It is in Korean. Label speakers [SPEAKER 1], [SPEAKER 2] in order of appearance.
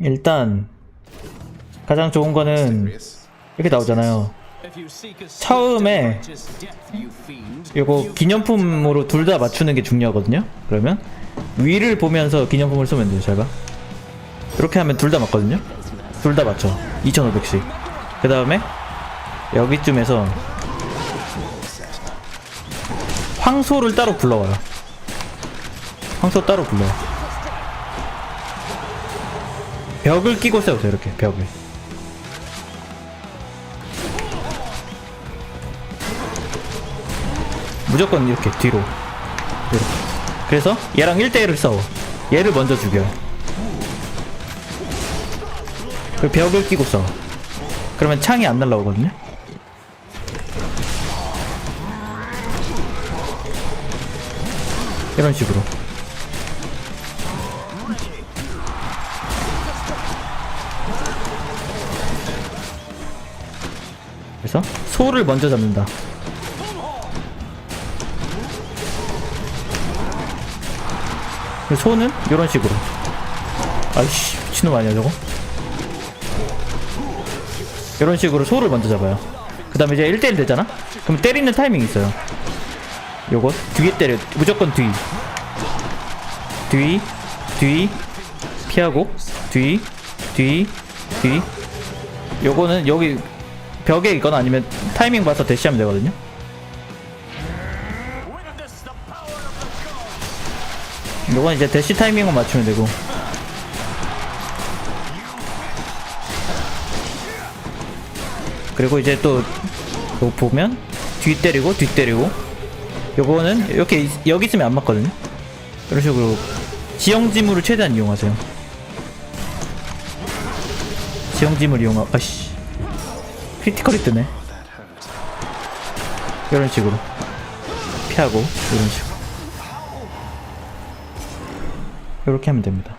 [SPEAKER 1] 일단 가장 좋은 거는 이렇게 나오잖아요. 처음에 요거 기념품으로 둘 다 맞추는 게 중요하거든요. 그러면 위를 보면서 기념품을 쏘면 돼요. 잘 봐. 이렇게 하면 둘 다 맞거든요. 둘 다 맞춰. 2,500씩. 그 다음에 여기쯤에서 황소를 따로 불러와요. 황소 따로 불러요. 벽을 끼고 세우세요. 이렇게 벽을. 무조건 이렇게 뒤로. 이렇게. 그래서 얘랑 1대1을 싸워. 얘를 먼저 죽여요. 그 벽을 끼고 싸워. 그러면 창이 안 날라오거든요. 이런 식으로. 그래서 소를 먼저 잡는다. 소는 이런 식으로. 아이씨 미친놈 아니야 저거? 이런 식으로 소를 먼저 잡아요. 그 다음에 이제 1대1 되잖아? 그럼 때리는 타이밍이 있어요. 요거 뒤에 때려 무조건 뒤. 뒤, 뒤, 피하고 뒤, 뒤, 뒤. 요거는 여기 벽에 있거나 아니면 타이밍 봐서 대시하면 되거든요. 요건 이제 대시 타이밍을 맞추면 되고. 그리고 이제 또 보면 뒤 때리고 뒤 때리고 요거는 이렇게 있- 여기 있으면 안 맞거든요. 이런 식으로 지형지물을 최대한 이용하세요. 지형지물 이용하 아씨 크리티컬이 뜨네. 이런 식으로 피하고 이런 식으로 이렇게 하면 됩니다.